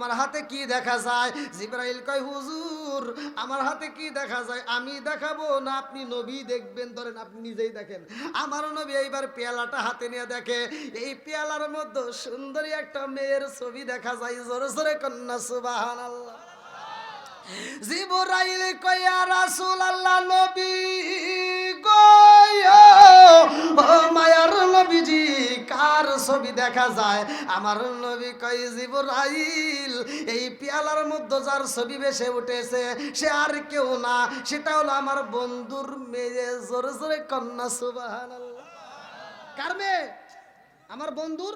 তোমার হাতে কি দেখা যায়? জিব্রাইল কয়, হুজুর, আমার হাতে কি দেখা যায়? আমি দেখাবো না? আপনি নবী দেখবেন। ধরেন আপনি নিজেই দেখেন। আমার নবী এইবার পেয়ালাটা হাতে নিয়ে দেখে, এই পেয়ালার মধ্যে সুন্দরী একটা মেয়ের ছবি দেখা যায়। জোরে জোরে কন্যা সুবাহান আল্লাহ জিবরাইল কয়া রাসূল আল্লাহ নবী গয়া মায়ার নবীজি কার ছবি দেখা যায়? আমার নবী কয়, জিবরাইল, এই পেয়ালার মধ্যে যার ছবি ভেসে উঠেছে, সে আর কেউ না। সেটা হলো আমার বন্ধুর মেয়ে, জোরে জোরে কন্যা, সুবহানাল্লাহ। কার মেয়ে? আমার বন্ধুর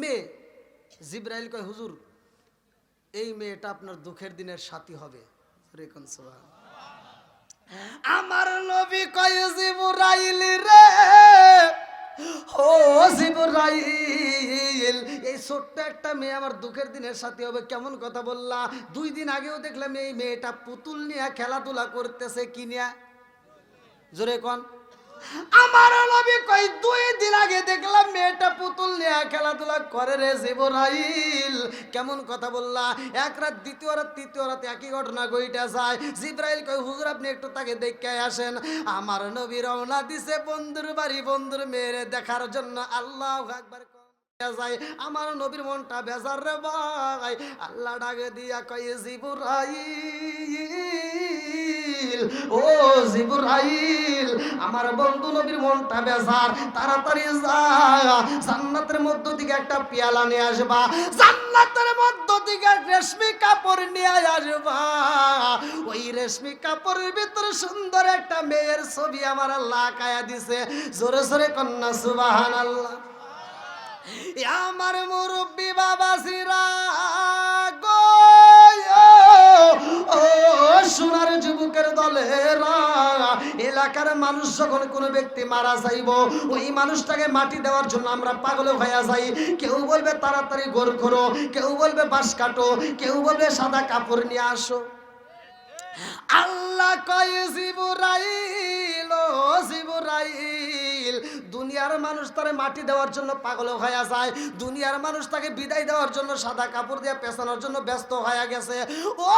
মেয়ে। জিব্রাইল কয়, হুজুর, এই মেয়েটা আপনার দুঃখের দিনের সাথী হবে। আমার নবী কয়, জিবরাইল রে ও জিবরাইল, এই ছোট্ট একটা মেয়ে আমার দুঃখের দিনের সাথে হবে, কেমন কথা বললা? দুই দিন আগেও দেখলাম এই মেয়েটা পুতুল নিয়ে খেলাধুলা করতেছে কিনিয়া জোরে কন। আমার নবী কই, দুই দিন আগে দেখলাম মেয়েটা পুতুল নিয়ে খেলাধুলা করে রে জিবরাইল। কেমন কথা বললা? এক রাত দ্বিতীয় রাত, তৃতীয় রাত একই ঘটনা গইটা যায়। জিব্রাইল কই, হুজুর, আপনি একটু তাকে দেখে আসেন। আমার নবী রওনা দিছে বন্ধুর বাড়ি, বন্ধুর মেয়েরে দেখার জন্য। আল্লাহ আকবার যায়, আমার নবীর মনটা বেজার রে ভাই। আল্লাহ ডাকে দিয়া কই জিবরাইল, ও জিবরাইল আমার বন্ধু নবীর মনটা বেজার, তাড়াতাড়ি যা। জান্নাতের মধ্য থেকে একটা পেয়ালা নিয়ে আসবা, জান্নাতের মধ্য থেকে রেশমি কাপড় নিয়ে আসবা। ওই রেশমি কাপড়ের ভিতরে সুন্দর একটা মেয়ের ছবি আমার আল্লাহ কায়া দিছে। জোরে জোরে কন্যা সুবাহান আল্লাহ আমার মুরব্বী বাবা সিরা গো ও। সোনার যুবকের দলেরা, এলাকার মানুষ যখন কোনো ব্যক্তি মারা যাইব, ওই মানুষটাকে মাটি দেওয়ার জন্য আমরা পাগল হইয়া যাই। কেউ বলবে, তাড়াতাড়ি গোর করো। কেউ বলবে, বাঁশ কাটো। কেউ বলবে, সাদা কাপড় নিয়ে আসো। আল্লাহ কয়, জিবুরাইল ও জিবরাইল দুনিয়ার মানুষ তারে মাটি দেওয়ার জন্য পাগল হয়ে যায়। দুনিয়ার মানুষ তাকে বিদায় দেওয়ার জন্য সাদা কাপড় দিয়ে পেছানোর জন্য ব্যস্ত হয়ে গেছে। ও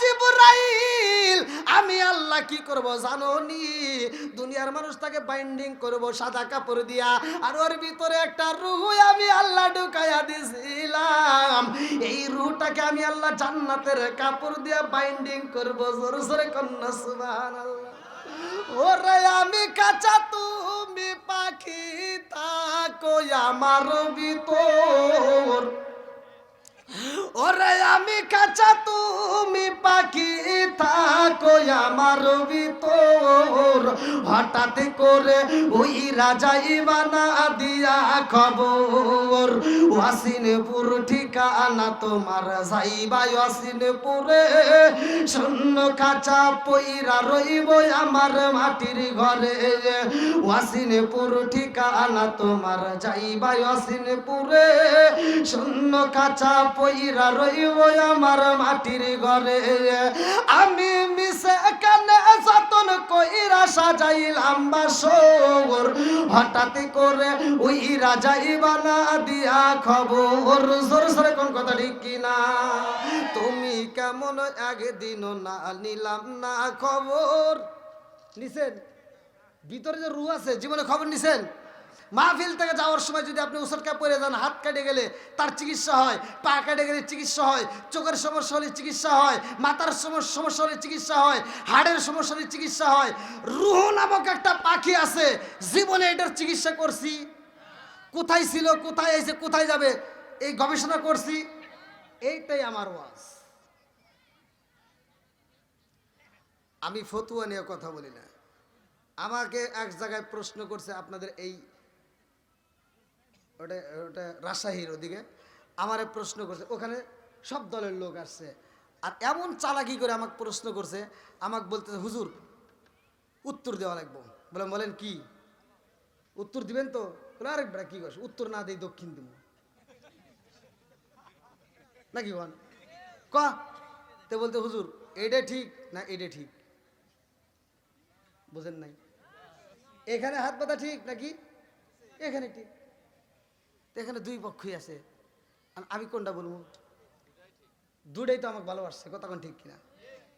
জিবরাইল, আমি আল্লাহ কি করব জানো নি? দুনিয়ার মানুষ তাকে বাইন্ডিং করব সাদা কাপড় দিয়া। আর ওর ভিতরে একটা রুহ আমি আল্লাহ ঢুকাইয়া দিছিলাম। এই রুহটাকে আমি আল্লাহ জান্নাতের কাপড় দিয়া বাইন্ডিং করব। জোরে জোরে কন্যা, সুবহানাল্লাহ। ওরে আমি কাঁচা তুমি পাখি তাকো আমার ভিতর। ওরে আমি কাঁচা, তুমি পাখি, থাকো আমার ভিতর। হঠাৎ করে ওই রাজাই বানা দিয়া খবর ওয়াসিনপুর ঠিকানা তোমার যাইবা ওয়াসিনপুরে শূন্য কাঁচা পইরা রইব আমার মাটির ঘরে। ওয়াসিনপুর ঠিকানা তোমার যাইবা ওয়াসিনপুরে শূন্য কাঁচা পইরা রইব আমার মাটির ঘরে। আমি মিশে কানে যতন কইরা সাজাইলাম বাসর হঠাৎ করে ওই রাজাই বানা দিয়া খবর। জোর সরে কোন কথা ঠিক কিনা? তুমি কেমন একদিনও না নিলাম না খবর? নিছেন? ভিতরে যে রু আছে, জীবনে খবর নিছেন? মাহফিল থেকে যাওয়ার সময় যদি আপনি ওষুধটা পরে যান, হাত কেটে গেলে তার চিকিৎসা হয়, পা কেটে গেলে চিকিৎসা হয়, চোখের সমস্যা হলে চিকিৎসা হয়, মাথার সমস্যা হলে চিকিৎসা হয়, হাড়ের সমস্যা হলে চিকিৎসা হয়, রুহ নামক একটা পাখি আছে, জীবনে এটার চিকিৎসা করছি। কোথায় ছিল, কোথায় এসে কোথায় যাবে, এই গবেষণা করছি। এইটাই আমার ওয়াজ। আমি ফতুয়া নিয়ে কথা বলি না। আমাকে এক জায়গায় প্রশ্ন করছে আপনাদের এই ওটা ওটা রাজশাহীর ওদিকে। আমারে প্রশ্ন করছে, ওখানে সব দলের লোক আসছে। আর এমন চালাকি করে আমাকে প্রশ্ন করছে, আমাকে বলতে হুজুর, উত্তর দেওয়া লাগবো। বললাম বলেন কি? উত্তর দিবেন তো? বলে আরেক বেড়া কি করছে উত্তর না দেই দক্ষিণ দিব নাকি বল ক? তে বলতে, হুজুর এটা ঠিক না এটা ঠিক? বুঝেন নাই? এখানে হাত পাতা ঠিক নাকি? এখানে ঠিক। এখানে দুই পক্ষই আছে। আমি কোনটা বলব? দুটাই তো আমাকে ভালোবাসছে কতক্ষণ ঠিক কিনা?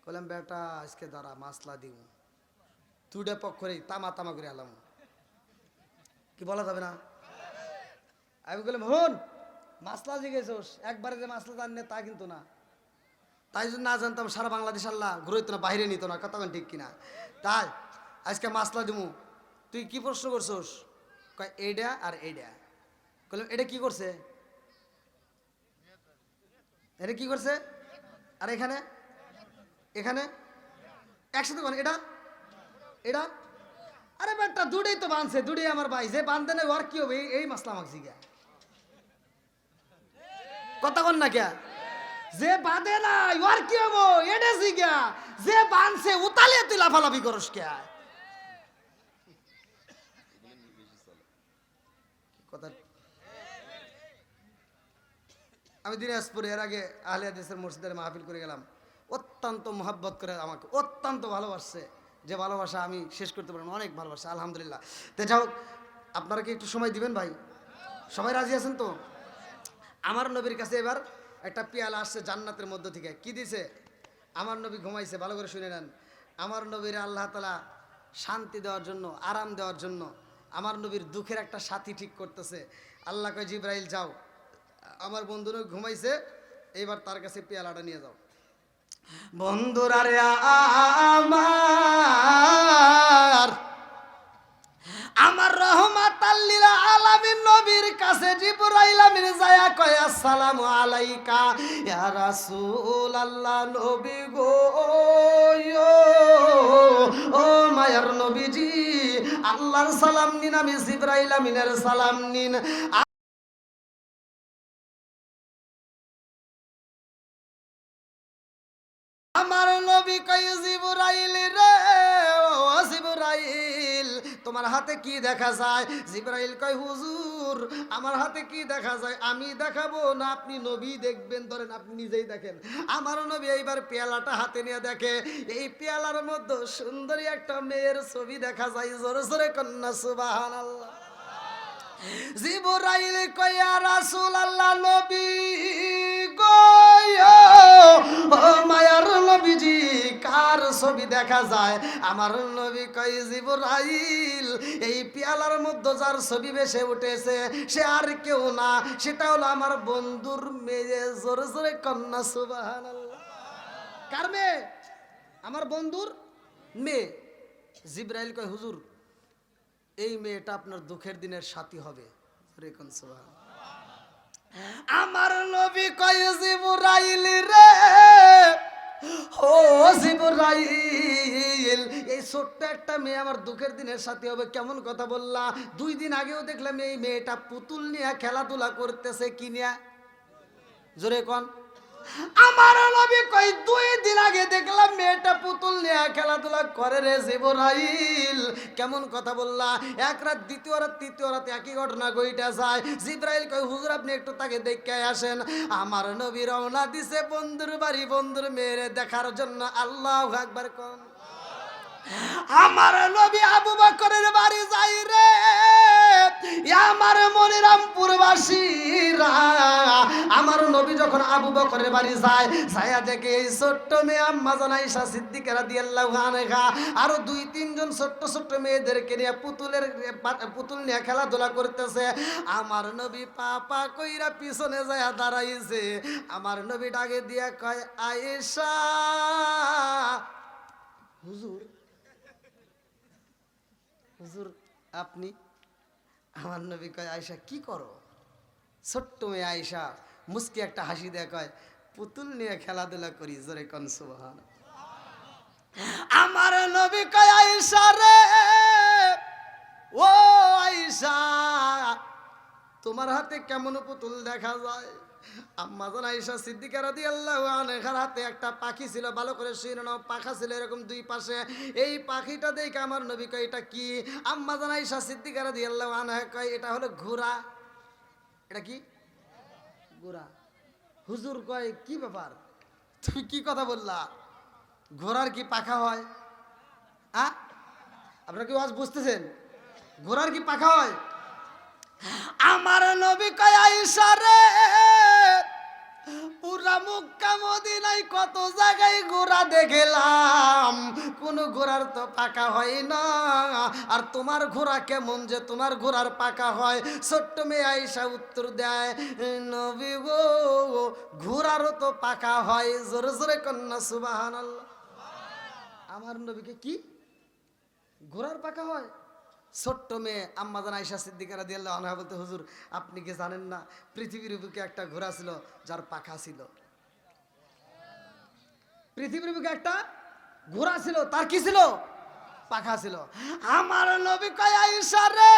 বললাম বেটা, আজকে দাঁড়া মাসলা দিব। দুটা পক্ষরেই তামা তামা করে আলাম। কি বলা যাবে না? আমি বললাম হন মাসলা জিগেছোস, একবারে যে মাসলা জানলে তা কিন্তু না। তাই যদি না জানতাম সারা বাংলাদেশ আল্লাহ ঘুরইত না, বাইরে নিত না কতক্ষণ ঠিক কিনা? তাই আজকে মাসলা দিমু। তুই কি প্রশ্ন করছোস? কয়, এইডা আর এইডা। বললাম এটা কি করছে? এটা কি করছে? আর এখানে? এখানে? একসাথে কোন এটা? এটা? আরে বেটা, দুটোই তো বানছে, দুটোই আমার ভাই, যে বান্ধে না ওর কি হবে? এই- এই মাসলা আমাকে জিগা কথা কন না কে? যে বাঁধে না ওর কি হব? এটা জিগা যে বানছে, উতালে তুই লাফালাফি করস কে কথা? আমি দিনাজপুরে এর আগে আহলে হাদিসের মসজিদের মাহফিল করে গেলাম। অত্যন্ত মহাব্বত করে আমাকে অত্যন্ত ভালোবাসছে। যে ভালোবাসা আমি শেষ করতে পারব না, অনেক ভালোবাসা আলহামদুলিল্লাহ। তো যাই হোক আপনারা কি একটু সময় দিবেন ভাই? সবাই রাজি আছেন তো? আমার নবীর কাছে এবার একটা পেয়ালা আসছে জান্নাতের মধ্য থেকে। কি দিছে? আমার নবী ঘুমাইছে ভালো করে শুনে নেন। আমার নবীর আল্লাহ তালা শান্তি দেওয়ার জন্য আরাম দেওয়ার জন্য আমার নবীর দুঃখের একটা সাথী ঠিক করতেছে। আল্লাহ কয় জিব্রাইল যাও। আমার বন্ধু ঘুমাইছে এইবার তার কাছে পেয়ালাটা নিয়ে যাও। বন্ধুরা রে আমার আমার রহমাত আল্লিল আলামিন নবীর কাছে যায়া কয়, আসসালামু আলাইকা, ইয়া রাসূল নবী গো ও মায়ার নবীজি, আল্লাহর সালাম নিন, আমি জিবরাইল আমিনের সালাম নিন। তোমার হাতে কি দেখা যায়? জিবরাইল কয়, হুজুর, আমার হাতে কি দেখা যায়? আমি দেখাবো না? আপনি নবী দেখবেন। ধরেন আপনি নিজেই দেখেন। আমার নবী এইবার পেয়ালাটা হাতে নিয়ে দেখে, এই পেয়ালার মধ্যে সুন্দরী একটা মেয়ের ছবি দেখা যায়। জোরে জোরে কন্যা, সুবহানাল্লাহ। জিবরাইল কয়া রাসূল আল্লাহ নবী ছবি দেখা যায়, আমার নবী কই জিবরাইল, এই পেয়ালার মধ্যে যার ছবি ভেসে উঠেছে, সে আর কেউ না, সেটা হলো আমার বন্ধুর মেয়ে, জোরে জোরে কন্যা, সুবহানাল্লাহ। কার মেয়ে? আমার বন্ধুর মেয়ে। জিব্রাইল কয়, হুজুর, এই মেয়েটা আপনার দুঃখের দিনের সাথী হবে। সুবহান আমার নবী কয়, জিবরাইল রে ও জিবরাইল, এই ছোট্ট একটা মেয়ে আমার দুঃখের দিনের সাথে হবে, কেমন কথা বললা? দুই দিন আগেও দেখলাম এই মেয়েটা পুতুল নিয়ে খেলাধুলা করতেছে, কি নিয়ে? জোরে কন। আমার নবী কই, দুই দিন আগে দেখলাম মেয়েটা পুতুল নিয়ে খেলাধুলা করে রে জিবরাইল। কেমন কথা বললা? এক রাত, দ্বিতীয় রাত, তৃতীয় রাত একই ঘটনা গইটা যায়। জিব্রাইল কই, হুজুর, আপনি একটু তাকে দেখে আসেন। আমার নবী রওনা দিছে বন্ধুর বাড়ি, বন্ধুর মেয়েরে দেখার জন্য। আল্লাহ একবার কোন। আমার নবী আবু বকরের বাড়ি যাই রে। আমার মনিরামপুর বাসীরা আমার নবী যখন আবু বকরের বাড়ি যায় ছায়া দেখে এই ছোট্ট মেয়ে আম্মা জানাইশা সিদ্দিকেরা দিয়ে আরও দুই তিনজন ছোট্ট ছোট্ট মেয়েদেরকে নিয়ে পুতুলের, পুতুল নিয়ে খেলাধুলা করতেছে। আমার নবী পাপা কইরা পিছনে যায় দাঁড়াইছে। আমার নবী ডাকে দিয়া কয়, আয়েশা, হুজুর হুজুর, আপনি আমার নবী কয় আয়সা কি করো? ছোট্ট মেয়ে আয়সা মুস্কি একটা হাসি দেয় কয়, পুতুল নিয়ে খেলাধুলা করি, জোরে কন সুবহান আমার নবী কয় আয়সা রে, ও আয়সা তোমার হাতে কেমন পুতুল দেখা যায়? আম্মা জান আয়েশা সিদ্দিকা রাদিয়াল্লাহু আনহার হাতে একটা পাখি ছিল, ভালো করে শুনে পাখা ছিল এরকম দুই পাশে। এই পাখিটা দেখে আমার নবী কয়, এটা কি? আম্মা জান আয়েশা সিদ্দিকা রাদিয়াল্লাহু আনহা কয়, এটা হলো ঘোড়া। এটা কি? ঘোড়া। হুজুর কয়, কি ব্যাপার? তুমি কি কথা বললা? ঘোড়ার কি পাখা হয়? আ? আপনারা কি আজ বুঝতেছেন? ঘোড়ার কি পাখা হয়? আমার নবী কয়, আয়েশা রে! পুরা মুক্কা মদি কত জায়গায় ঘোড়া দেখলাম। কোন ঘোড়ার তো পাকা হয় না। আর তোমার ঘোড়া কেমন যে তোমার ঘোড়ার পাকা হয়? ছোট্ট মেয়ে আইসা উত্তর দেয় নবী গো ঘোড়ারও তো পাকা হয়। জোরে জোরে কন্যা সুবাহান আমার নবীকে কি? ঘোড়ার পাকা হয়? ছোট্ট মেয়ে আম্মাদান আয়সা সিদ্দিকারা দিয়ে আল্লাহ আনহা বলতে, হুজুর, আপনি কি জানেন না, পৃথিবীর বুকে একটা ঘোড়া ছিল যার পাখা ছিল। পৃথিবীর বুকে একটা ঘোড়া ছিল, তার কি ছিল? পাখা ছিল। আমার নবী কয়, আয়েশা রে,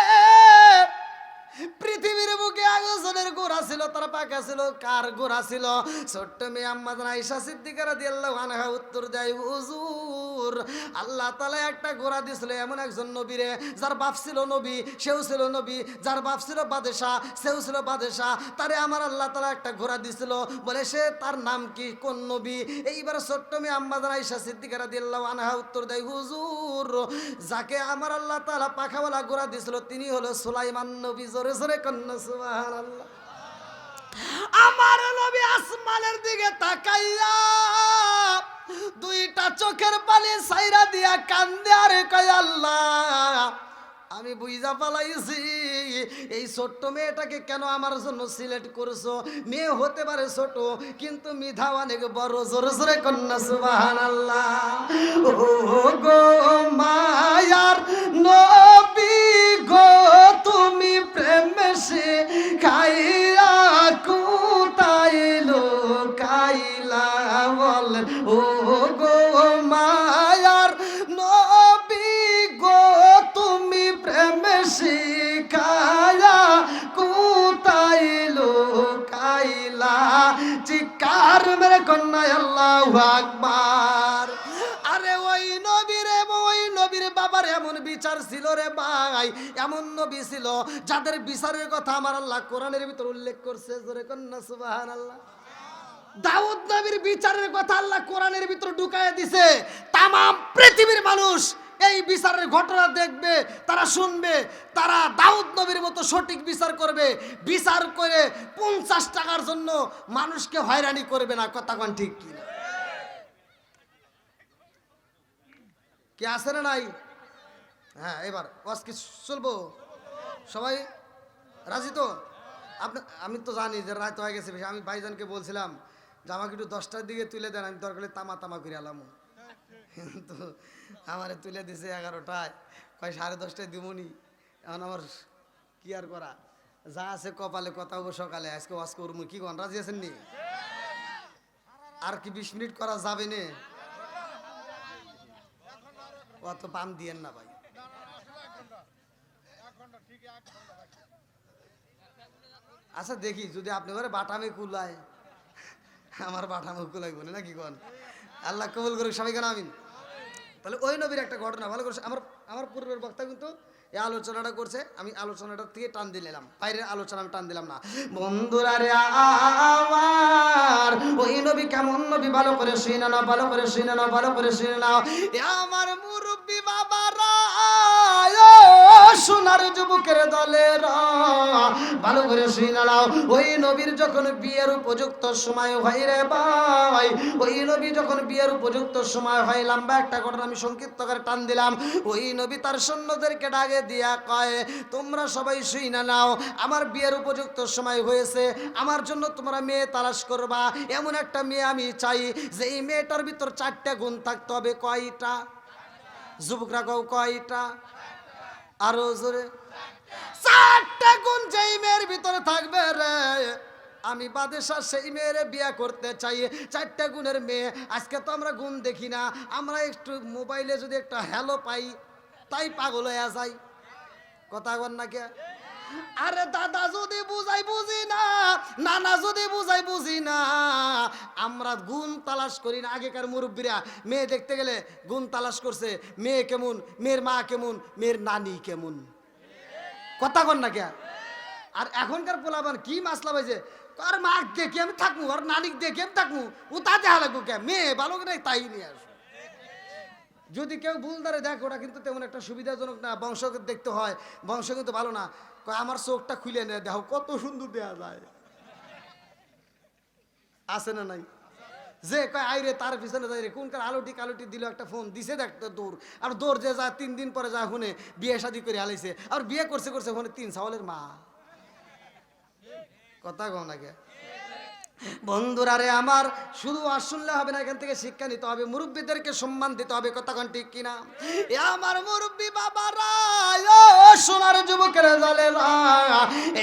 পৃথিবীর বুকে আগজনের গোড়া ছিল, তার পাকা ছিল, কার গোড়া ছিল? ছোট্ট মেয়ে আম্মাদান আয়েশা সিদ্দিকারা দিয়ে আল্লাহ আনহা উত্তর দেয় হুজুর আল্লাহ তালা একটা ঘোড়া দিছিল এমন একজন নবীরে যার বাপ ছিল নবী, সেও ছিল নবী, যার বাপ ছিল বাদেশা সেও ছিল বাদেশা তারে আমার আল্লাহ তালা একটা ঘোড়া দিছিল বলে সে তার নাম কি, কোন নবী? এইবার ছোট্ট মেয়ে আম্মাদান আয়েশা সিদ্দিকারা দিয়ে আল্লাহ আনহা উত্তর দেয়, হুজুর, যাকে আমার আল্লাহ তালা পাখাওয়ালা ঘোড়া দিছিল তিনি হলো সুলাইমান নবী। জোরে জোরে কন্যা, সুবহানাল্লাহ। আমার নবী আসমানের দিকে তাকাইয়া দুইটা চোখের পানি সাইরা দিয়া কান্দে আরে কয়, আল্লাহ, আমি বুঝা পালাইছি। এই ছোট্ট মেয়েটাকে কেন আমার জন্য সিলেক্ট করছ? মেয়ে হতে পারে ছোট, কিন্তু মিধা অনেক বড়। জোরে জোরে কন্যা সুবাহান আল্লাহ ও গো মায়ার নবী গো, তুমি প্রেম সে খাইয়া ভাই এমন নবী ছিল যাদের বিচারের কথা আমার আল্লাহ কোরআনের ভিতর উল্লেখ করছে, জোরে কন্যা সুবাহান আল্লাহ দাউদ নবীর বিচারের কথা আল্লাহ কোরআনের ভিতর ঢুকায় দিছে। তাম পৃথিবীর মানুষ এই বিচারের ঘটনা দেখবে, তারা শুনবে, তারা দাউদ নবীর মতো সঠিক বিচার করবে। বিচার করে পঞ্চাশ টাকার জন্য মানুষকে হয়রানি করবে না, কথা কোন ঠিক কি কি আছে না নাই? হ্যাঁ এবার ওয়াজ কি চলবো? সবাই রাজি তো? আপনি, আমি তো জানি যে রাত হয়ে গেছে, আমি ভাইজানকে বলছিলাম যে আমাকে একটু দশটার দিকে তুলে দেন, আমি দরকারে তামা তামা করে আলাম কিন্তু আমারে তুলে দিছে এগারোটায়, কয় সাড়ে দশটায় দিবনি এখন আমার কি আর করা? যা আছে কপালে কথা হব সকালে, আজকে ওয়াজ করব কি কন? রাজি আছেন নি? আর কি বিশ মিনিট করা যাবে নে? অত পাম দিয়েন না ভাই। আচ্ছা দেখি, যদি আপনি করে বাটামে কুলায়, আমার বাটামে কুলাইব না, নাকি কন? আল্লাহ কবুল করুক সবাই কেন আমিন। তাহলে ওই নবীর একটা ঘটনা, ভালো করে আমার আমার পূর্বের বক্তা কিন্তু এই আলোচনাটা করছে, আমি আলোচনাটা থেকে টান দিলাম বাইরের আলোচনা আমি টান দিলাম না। বন্ধুরা রে আমার, ওই নবী কেমন নবী? ভালো করে শুনে না ভালো করে শুনে নাও, ভালো করে শুনে এ আমার মুরব্বী সোনার যুবকের দলের। ভালো করে শুনে নাও, ওই নবীর যখন বিয়ের উপযুক্ত সময় হয় রে ভাই, ওই নবী যখন বিয়ের উপযুক্ত সময় হয়, লম্বা একটা ঘটনা আমি সংক্ষিপ্ত করে টান দিলাম। ওই নবী তার সৈন্যদেরকে ডাকে দিয়া কয়, তোমরা সবাই শুই না নাও, আমার বিয়ের উপযুক্ত সময় হয়েছে, আমার জন্য তোমরা মেয়ে তালাশ করবা। এমন একটা মেয়ে আমি চাই যে এই মেয়েটার ভিতর চারটা গুণ থাকতে হবে। কয়টা? যুবকরা কয়টা? আরও জোরে। চারটা গুণ যেই মেয়ের ভিতরে থাকবে রে, আমি বাদেশার সেই মেয়ের বিয়ে করতে চাই। চারটা গুণের মেয়ে, আজকে তো আমরা গুণ দেখি না, আমরা একটু মোবাইলে যদি একটা হ্যালো পাই, তাই পাগল হয়ে যাই কথা বল না কে? আরে দাদা যদি বুঝাই বুঝি না, নানা যদি বুঝাই বুঝি না, আমরা গুণ তালাশ করি না। আগেকার মুরব্বীরা মেয়ে দেখতে গেলে গুণ তালাশ করছে, মেয়ে কেমন, মেয়ের মা কেমন, মেয়ের নানি কেমন। কথা কন না কে আর এখনকার পোলাবান কি মাসলা পাইছে আর মা দেখে আমি থাকব আর নানিক দেখে আমি থাকব ও তা দেখা হালাকবো কে মেয়ে ভালো করে তাই নিয়ে আসো। যদি কেউ ভুল ধরে দেখ, ওটা কিন্তু তেমন একটা সুবিধাজনক না, বংশ দেখতে হয়, বংশ কিন্তু ভালো না। আমার চোখটা খুলে নেয় দেখো কত সুন্দর দেয়া যায়। আছে না নাই? যে কয়, আইরে, তার পিছনে যাই রে কোনকার আলোটি কালোটি দিল একটা ফোন, দিছে দেখতো দৌড় আর দৌড় যে যা তিন দিন পরে যায় শুনে বিয়ে শাদি করে আলাইছে। আর বিয়ে করছে করছে শুনে তিন সাওয়ালের মা। কথা কও নাকি বন্ধুরা রে আমার, শুধু আর শুনলে হবে না, এখান থেকে শিক্ষা নিতে হবে, মুরব্বীদেরকে সম্মান দিতে হবে কতক্ষণ ঠিক কিনা? এ আমার মুরব্বী বাবারা সোনার যুবকের জালে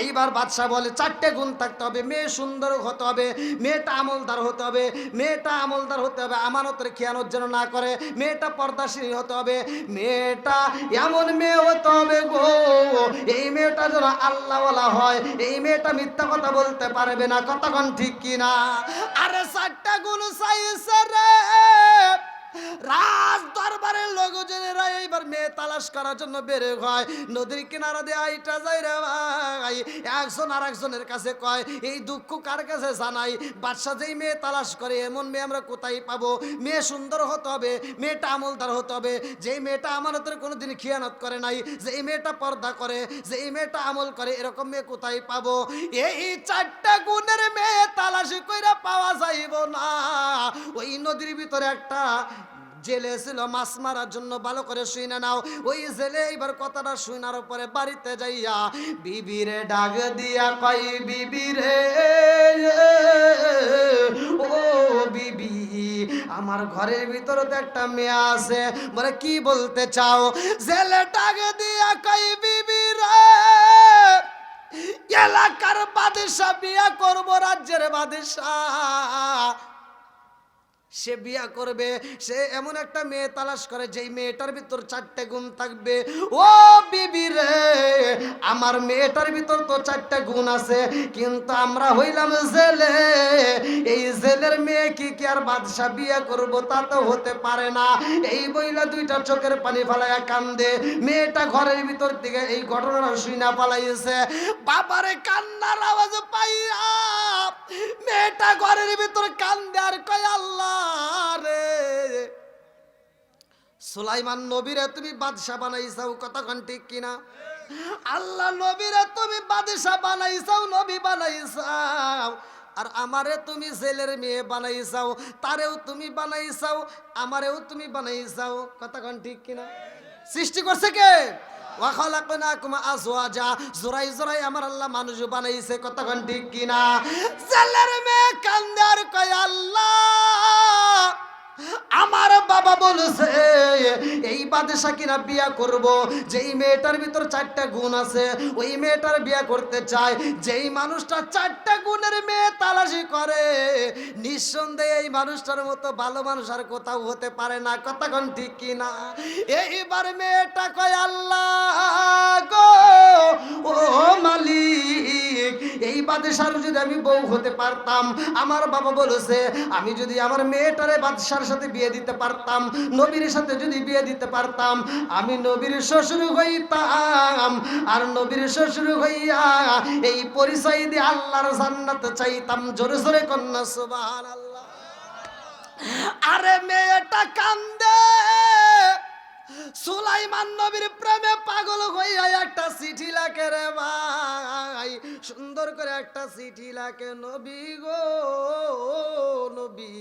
এইবার বাদশাহ বলে, চারটে গুণ থাকতে হবে, মেয়ে সুন্দর হতে হবে, মেয়েটা আমলদার হতে হবে, মেয়েটা আমলদার হতে হবে, আমানতের খেয়ানত যেন না করে, মেয়েটা পর্দাশীল হতে হবে, মেয়েটা এমন মেয়ে হতে হবে গো, এই মেয়েটা যেন আল্লাহওয়ালা হয়, এই মেয়েটা মিথ্যা কথা বলতে পারবে না কতক্ষণ ঠিক কিনা? আরে চারটা গুলো চাইছে রে। রাজ দরবারের লোকজনেরা এইবার মেয়ে তালাশ করার জন্য বেড়ে হয়। নদীর কিনারা দিয়ে আইটা যাই রে ভাই। একজন আর একজনের কাছে কয়, এই দুঃখ কার কাছে জানাই? বাদশা যেই মেয়ে তালাশ করে, এমন মেয়ে আমরা কোথায় পাবো? মেয়ে সুন্দর হতে হবে, মেয়েটা আমলদার হতে হবে। যেই মেয়েটা আমানতের কোনোদিন খিয়ানত করে নাই যে এই মেয়েটা পর্দা করে যে এই মেয়েটা আমল করে, এরকম মেয়ে কোথায় পাবো? এই চারটা গুণের মেয়ে তালাশি কইরা পাওয়া যাইব না। ওই নদীর ভিতরে একটা জেলে ছিল মাছ মারার জন্য ভালো করে শুনে নাও। ওই জেলে এইবার কথাটা শুনার পরে বাড়িতে যাইয়া বিবিরে ডাক দিয়া কই বিবিরে, ও বিবি, আমার ঘরের ভিতরে তো একটা মেয়ে আছে। বলে, কি বলতে চাও? জেলে ডাক দিয়া কই বিবি রে এলাকার বাদশা বিয়া করব, রাজ্যের বাদশাহ সে বিয়া করবে, সে এমন একটা মেয়ে তালাশ করে যেই মেয়েটার ভিতর চারটে গুণ থাকবে। ও বিবি রে, আমার মেয়েটার ভিতর তো চারটে গুণ আছে, কিন্তু আমরা হইলাম জেলে। এই জেলের মেয়ে কি কি আর বাদশা বিয়া করব তা তো হতে পারে না। এই বইলা দুইটা চোখের পানি ফালাইয়া কান্দে। মেয়েটা ঘরের ভিতর থেকে এই ঘটনাটা শুইনা পালাইছে। বাবারে কান্নার আওয়াজ পাইয়া মেয়েটা ঘরের ভিতর কান্দে আর কয় আল্লাহ। রে সুলাইমান নবীরে তুমি বাদশাহ বানাইছাও কতক্ষণ ঠিক কিনা? আল্লাহ নবীরে তুমি বাদশাহ বানাইছাও, নবী বানাইছাও। আর আমারে তুমি জেলের মেয়ে বানাইছাও, তারেও তুমি বানাইছাও, আমারেও তুমি বানাইছাও কতক্ষণ ঠিক কিনা? সৃষ্টি করছে কে? ওয়াখালাকনাকুম আজওয়াজা। জোরাই জোরাই আমার আল্লাহ মানুষ বানাইছে কতক্ষণ ঠিক কিনা? ছেলের মেয়ে কান্দার কয়, আল্লাহ! আমার বাবা বলেছে, এই বাদশা কিনা বিয়া করব, যেই মেয়েটার ভিতর চারটা গুণ আছে, ওই মেয়েটার বিয়া করতে চায়, যেই মানুষটা চারটা গুণের মেয়ে তালাশি করে, নিঃসন্দেহে এই মানুষটার মতো ভালো মানুষ আর কোথাও হতে পারে না। কতক্ষণ ঠিক কিনা? এইবার মেয়েটা কয়, আল্লাহ গো, ও মালিক, এই বাদশার যদি আমি বউ হতে পারতাম, আমার বাবা বলেছে, আমি যদি আমার মেয়েটারে বাদশার সাথে বিয়ে দিতে পারতাম, নবীর সাথে যদি বিয়ে দিতে পারতাম, আমি নবীর শ্বশুর হইতাম। আর নবীর শ্বশুর হইয়া এই পরিচয় দিয়ে আল্লাহর জান্নাত চাইতাম। জোরে জোরে কন্যা সুবাহ আল্লাহ আরে মেয়েটা কান্দে। সুলাইমান নবীর প্রেমে পাগল হইয়া একটা চিঠি লাখে রে ভাই। সুন্দর করে একটা চিঠি লাখে, নবী গো, নবী,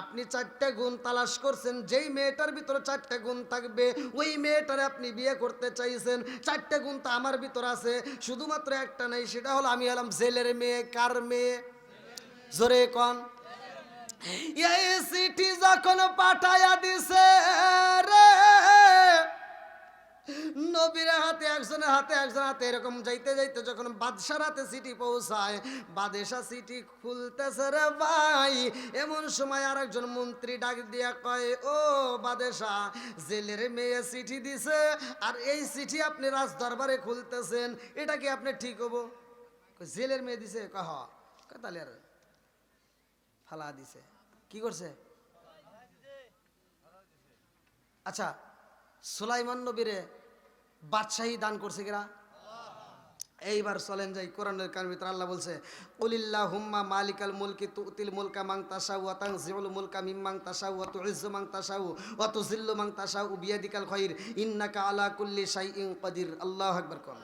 আপনি চারটে গুণ তালাশ করছেন, যেই মেয়েটার ভিতরে চারটে গুণ থাকবে, ওই মেয়েটারে আপনি বিয়ে করতে চাইছেন, চারটে গুণ তো আমার ভিতর আছে, শুধুমাত্র একটা নেই, সেটা হলো আমি হলাম জেলের মেয়ে, কার মেয়ে? জোরে কন। এই চিঠি যখন পাঠাইয়া দিছে রে নবীর হাতে, একজনের হাতে একজন হাতে, এরকম যাইতে যাইতে যখন বাদশার হাতে চিঠি পৌঁছায়, বাদেশা চিঠি খুলতেছে রে ভাই। এমন সময় আর একজন মন্ত্রী ডাক দিয়া কয়, ও বাদেশা, জেলের মেয়ে দিছে, আর এই চিঠি আপনি রাজ দরবারে খুলতেছেন, এটা কি আপনি ঠিক হব? জেলের মেয়ে দিছে। কহ তাহলে আর ফালা দিছে। কি করছে? আচ্ছা সুলাইমান নবীরে বাদশাহী দান করছে কিনা এইবার চলেন যাই, কোরআনের কার ভিতরে আল্লাহ বলছে উলিল্লাহ হুম্মা মালিকাল মুলকি তুতিল মুলকা মাং তাসাউ ওয়া তানজিউল মুলকা মিম্মাং তাসাউ ওয়া তুইজ্জু মাং তাসাউ ওয়া তুযিল্লু মাং তাসাউ বিয়াদিকাল খাইর, ইন্নাকা আলা কুল্লি শাইইন কাদির। আল্লাহু আকবার কোন।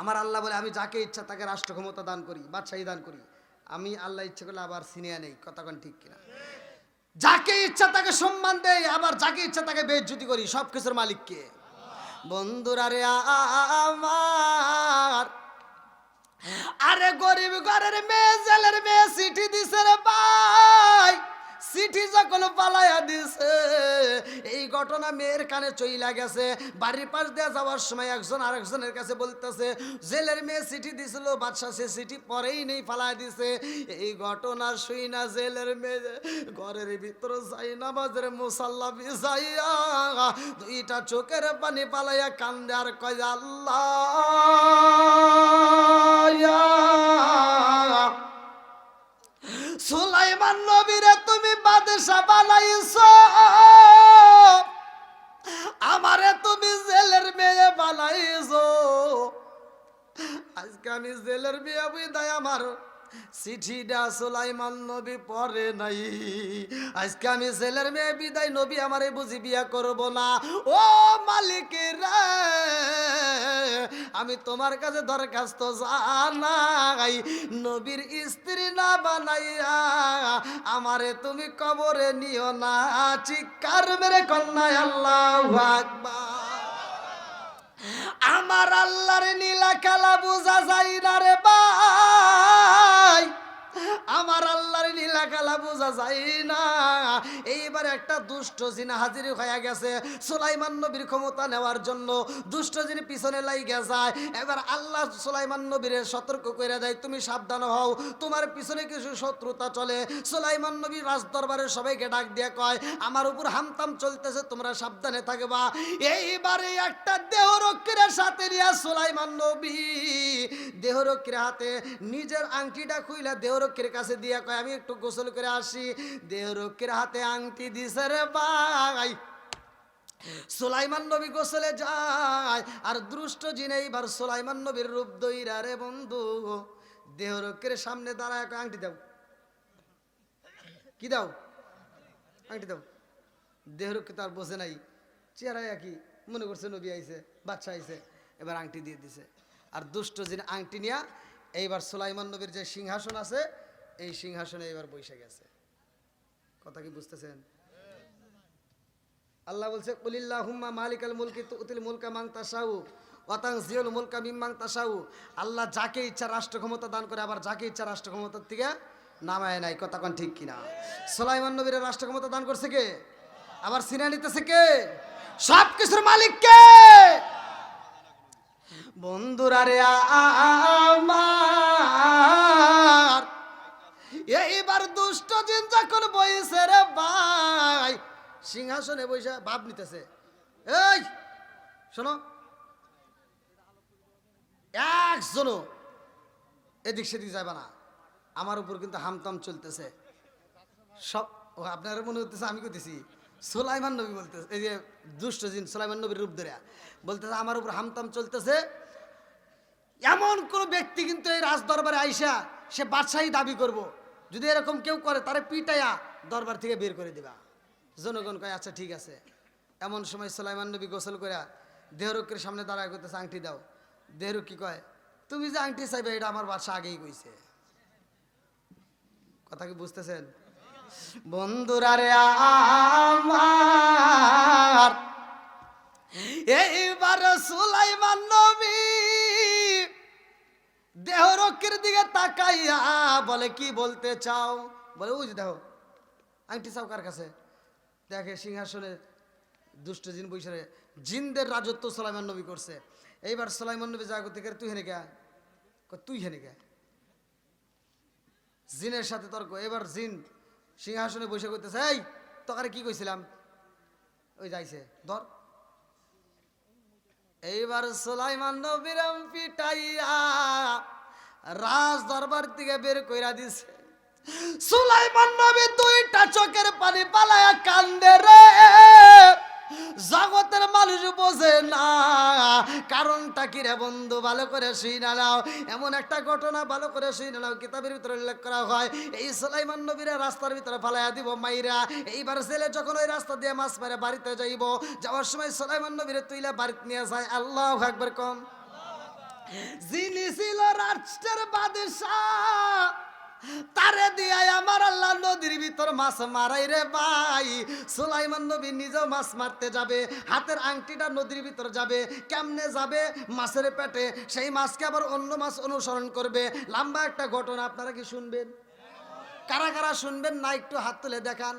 আমার আল্লাহ বলে, আমি যাকে ইচ্ছা তাকে রাষ্ট্র ক্ষমতা দান করি, বাদশাহী দান করি। আমি আল্লাহ ইচ্ছে করলে আবার সিনিয়া নেই। কথা কতক্ষণ ঠিক কিনা? যাকে ইচ্ছা তাকে সম্মান দেয়, আবার যাকে ইচ্ছা তাকে বেজ্জুতি করি সব কিছুর মালিককে বন্ধুরা রে আমার, আরে গরিব ঘরের মেয়ে, জেলের মেয়ে, চিঠি দিছে রে ভাই। চিঠি যখন পালাইয়া দিছে, এই ঘটনা মেয়ের কানে চইলা গেছে। বাড়ির পাশ দিয়ে যাওয়ার সময় একজন আরেকজনের কাছে বলতেছে, জেলের মেয়ে চিঠি দিছিল, বাদশাহ সে চিঠি পরেই নেই, ফালাই দিছে। এই ঘটনা শুই না জেলের মেয়ে, ঘরের ভিতর যাই, নামাজের মুসাল্লা বিছাইয়া দুইটা চোখের পানি পালাইয়া কান্দে আর কয় আল্লাহ সুলাইমান নবীরে তুমি বাদশাহ বানাইছো। আমারে তুমি জেলের মেয়ে বানাইছো। আজকে আমি জেলের মেয়ে বিদায় আমার চিঠিটা সুলাইমান নবী পরে নাই। আজকে আমি জেলের মেয়ে, বিদায় নবী আমারে বুঝি বিয়া করব না। ও মালিক রে, আমি তোমার কাছে দরখাস্ত জানাই। নবীর স্ত্রী না বানাইয়া আমারে তুমি কবরে নিও না। চিৎকার মেরে কন্যায় আল্লাহ আমার আল্লাহর নীলা খেলা বোঝা যায় না রে ভাই। আমার আল্লাহর নীলা খেলা বোঝা যায় না। এইবার একটা দুষ্ট জিনা হাজির হয়ে গেছে সুলাইমান নবীর ক্ষমতা নেওয়ার জন্য। দুষ্ট জিনি পিছনে লাইগা যায়। এবার আল্লাহ সুলাইমান নবীর সতর্ক করে দেয়, তুমি সাবধান হও, তোমার পিছনে কিছু শত্রুতা চলে। সুলাইমান নবী রাজ দরবারে সবাইকে ডাক দিয়ে কয়, আমার উপর হামতাম চলতেছে, তোমরা সাবধানে থাকবা। এইবারে একটা দেহরক্ষীর সাথে নিয়ে সুলাইমান নবী দেহরক্ষীর হাতে নিজের আংটিটা খুইলা দেহরক্ষীর কাছে দিয়ে কয় আমি একটু গোসল করে আসি। দেহরক্ষীর হাতে আংটি দিছে রে ভাই। সুলাইমান নবী গোসলে যায় আর দুষ্ট জিনে এইবার সুলাইমান নবীর রূপ দইরা রে বন্ধু দেহরক্ষীর সামনে দাঁড়ায় কয়, আংটি দাও। কি দাও? আংটি দাও। দেহরক্ষী তার বোঝে নাই চেহারা একই মনে করছে নবী আইছে বাচ্চা আইছে এবার আংটি দিয়ে দিছে। আর দুষ্ট যিনি আংটি নিয়া এইবার সুলাইমান নবীর যে সিংহাসন আছে, এই সিংহাসনে এবার বসে গেছে। কথা কি বুঝতেছেন? আল্লাহ বলছে কুলিল্লাহ হুম্মা মালিকাল মুলকি তুতিল মুলকা মাং তাসাউ ওয়াতাং জিয়ল মুলকা মিম্মাং তাসাউ আল্লাহ যাকে ইচ্ছা রাষ্ট্র ক্ষমতা দান করে, আবার যাকে ইচ্ছা রাষ্ট্র ক্ষমতার থেকে নামায় নাই। কথা কোন ঠিক কিনা? সুলাইমান নবীর রাষ্ট্র ক্ষমতা দান করছে কে? আবার সিনা নিতেছে কে? সব কিছুর মালিক কে? বন্ধুরা রে আমার। এইবার দুষ্ট দিন যখন বইছে রে ভাই, সিংহাসনে বইসা ভাব নিতেছে। এই, শোনো। একজনও এদিক সেদিক যাবে না। আমার উপর কিন্তু হামতাম চলতেছে। সব আপনারা মনে হতেছে আমি কইতেছি। সোলাইমান নবী বলতেছে, এই যে দুষ্ট জিন সোলাইমান নবীর রূপ ধরে বলতেছে, আমার উপর হামতাম চলতেছে। এমন কোন ব্যক্তি কিন্তু এই রাজ দরবারে আইসা সে বাদশাহী দাবি করব। যদি এরকম কেউ করে, তারে পিটাইয়া দরবার থেকে বের করে দিবা। জনগণ কয় আচ্ছা ঠিক আছে। এমন সময় সোলাইমান নবী গোসল করে দেহরক্ষের সামনে দাঁড়ায় করতেছে আংটি দাও। দেহরক কি কয়, তুমি যে আংটি চাইবে, এটা আমার বাদশা আগেই কইছে। কথা কি বুঝতেছেন? বন্ধুরা রে আমার। এইবার সুলাইমান নবী দেহরক্ষীর দিকে তাকাইয়া বলে কি বলতে চাও? বলে ওই দেখো আংটি চাও কার কাছে? দেখে সিংহাসনে দুষ্ট জিন বৈশারে জিনদের রাজত্ব সুলাইমান নবী করছে। এইবার সুলাইমান নবী যা করতে তুই হেনে কয়, তুই হেনে কে জিনের সাথে তর্ক। এবার জিন সিংহাসনে বসে করতেছে এই তখন কি কইছিলাম? ওই যাইছে ধর। এইবার সোলাইমান নবীরাম পিটাইয়া রাজ দরবার থেকে বের কইরা দিছে, সুলাইমান নবী, দুইটা চোখের পানি পালায়া কান্দে রে। জগতের মানুষ বোঝে না। কারণটা কি রে বন্ধু? ভালো করে শুই না নাও। এমন একটা ঘটনা ভালো করে শুই না নাও। কিতাবের ভিতরে উল্লেখ করা হয়, এই সুলাইমান নবীরা রাস্তার ভিতরে ফালাইয়া দিব মাইরা। এইবার ছেলে যখন ওই রাস্তা দিয়ে মাছ মেরে, বাড়িতে যাইব। যাওয়ার সময় সুলাইমান নবীরে তুইলা বাড়িতে নিয়ে যায়। আল্লাহ একবার কম। যিনি ছিল রাষ্ট্রের বাদশাহ। তারে দিয়াই আমার আল্লাহ নদীর ভিতর মাছ মারাই রে ভাই। সুলাইমান নবী নিজেও মাছ মারতে যাবে, হাতের আংটিটা নদীর ভিতর যাবে, কেমনে যাবে মাছের পেটে? সেই মাছকে আবার অন্য মাছ অনুসরণ করবে। লম্বা একটা ঘটনা, আপনারা কি শুনবেন? কারা কারা শুনবেন না, একটু হাত তুলে দেখান।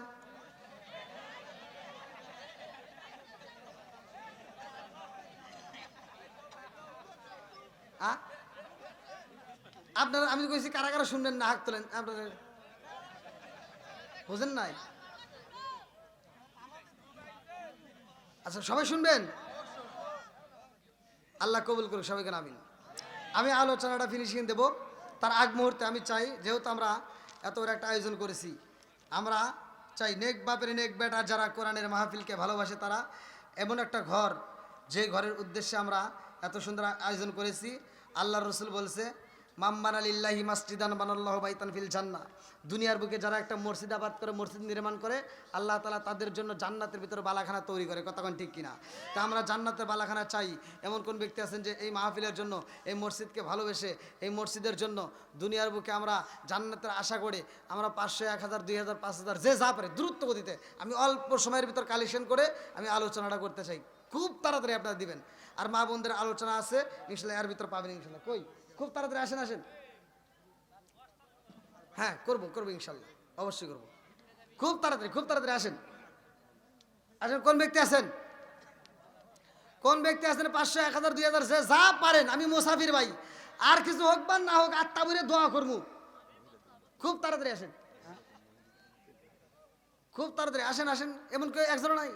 আপনারা, আমি কইছি কারা কারা শুনবেন না হাত তোলেন। আপনারা বুঝেন নাই? আচ্ছা সবাই শুনবেন? আল্লাহ কবুল করুক, সবাইকে নামিন আমি আলোচনাটা ফিনিশিং দেব। তার আগ মুহূর্তে আমি চাই, যেহেতু আমরা এত বড় একটা আয়োজন করেছি, আমরা চাই নেক বাপের নেক বেটা যারা কোরআনের মাহফিলকে ভালোবাসে তারা, এমন একটা ঘর, যে ঘরের উদ্দেশ্যে আমরা এত সুন্দর আয়োজন করেছি। আল্লাহ রসুল বলছে মাম্মান আলিল্লাহি বানাল্লাহ বাইতান ফিল জান্না দুনিয়ার বুকে যারা একটা মসজিদ আবাদ করে, মসজিদ নির্মাণ করে, আল্লাহ তালা তাদের জন্য জান্নাতের ভিতরে বালাখানা তৈরি করে। কতক্ষণ ঠিক কিনা তা আমরা জান্নাতের বালাখানা চাই। এমন কোন ব্যক্তি আছেন যে এই মাহফিলের জন্য, এই মসজিদকে ভালোবেসে, এই মসজিদের জন্য দুনিয়ার বুকে আমরা জান্নাতের আশা করে, আমরা পাঁচশো, এক হাজার, দুই হাজার, পাঁচ হাজার, যে যা পারে দ্রুত গতিতে আমি অল্প সময়ের ভিতর কালেকশন করে আমি আলোচনাটা করতে চাই। খুব তাড়াতাড়ি আপনারা দিবেন। আর মা বোনদের আলোচনা আছে, ইনশাল্লাহ এর ভিতর পাবেন ইনশাল্লাহ। কই? খুব তাড়াতাড়ি আসেন আসেন। হ্যাঁ করব করব ইনশাল্লাহ, অবশ্যই করব। খুব তাড়াতাড়ি খুব তাড়াতাড়ি আসেন। আসেন, কোন ব্যক্তি আছেন? কোন ব্যক্তি আছেন? পাঁচশো, এক হাজার, দুই হাজার, যে পারেন, আমি মুসাফির ভাই। আর কিছু হোক বা না হোক, আত্মা বলে দোয়া করব। খুব তাড়াতাড়ি আসেন। খুব তাড়াতাড়ি, আসেন আসেন, এমন কেউ একজন নাই?